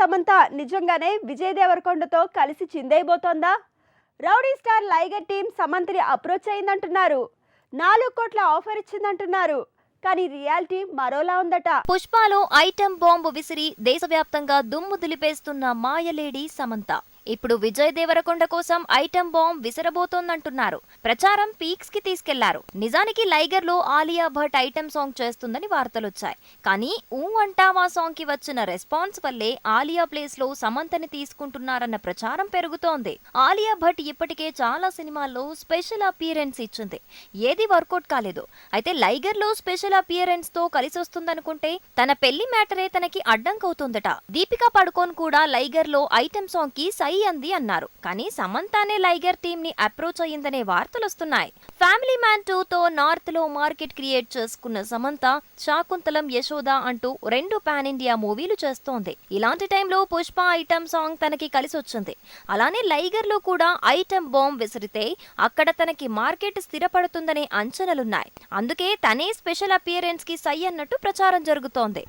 సమంత నిజంగానే విజయ్ దేవరకొండతో కలిసి చిందైపోతోందా రౌడీ స్టార్ లైగర్ టీం సమంతని అప్రోచ్ అయిందంటున్నారు. నాలుగు కోట్ల ఆఫర్ ఇచ్చిందంటున్నారు. కానీ రియాలిటీ మరోలా ఉందట. పుష్పాలో ఐటెం బాంబు విసిరి దేశవ్యాప్తంగా దుమ్ము దులిపేస్తున్న మాయలేడి సమంత. ఇప్పుడు విజయ్ దేవరకొండ కోసం ఐటెం బాంబ్ విసరబోతోందంటున్నారు. ప్రచారం పీక్స్కి తీసుకెళ్ళారు. నిజానికి లైగర్లో ఆలియా భట్ ఐటెం సాంగ్ చేస్తుందని వార్తలొచ్చాయి. కానీ ఊ అంటావా సాంగ్కి వచ్చిన రెస్పాన్స్ వల్లే ఆలియా ప్లేస్లో సమంతని తీసుకుంటున్నారన్న ప్రచారం పెరుగుతోంది. ఆలియా భట్ ఇప్పటికే చాలా సినిమాల్లో స్పెషల్ అపియరెన్స్ ఇచ్చింది. ఏది వర్కౌట్ కాలేదు. అయితే లైగర్లో స్పెషల్ అపియరెన్స్తో కలిసి వస్తుందనుకుంటే తన పెళ్ళి మ్యాటరే తనకి అడ్డంకవుతుందట. దీపికా పడుకోన్ కూడా లైగర్లో ఐటెం సాంగ్కి సై అంది అన్నారు. కానీ సమంతానే లైగర్ టీమ్ని అప్రోచ్ అయ్యిందనే వార్తలొస్తున్నాయి ఫ్యామిలీ మ్యాన్ టూ తో నార్త్లో మార్కెట్ క్రియేట్ చేసుకున్న సమంత శాకుంతలం యశోద అంటూ రెండు పాన్ ఇండియా మూవీలు చేస్తోంది. ఇలాంటి టైంలో పుష్ప ఐటమ్ సాంగ్ తనకి కలిసొచ్చింది. అలానే లైగర్లో కూడా ఐటెం బాంబ్ విసిరితే అక్కడ తనకి మార్కెట్ స్థిరపడుతుందనే అంచనాలున్నాయి. అందుకే తనే స్పెషల్ అపియరెన్స్కి సై అన్నట్టు ప్రచారం జరుగుతోంది.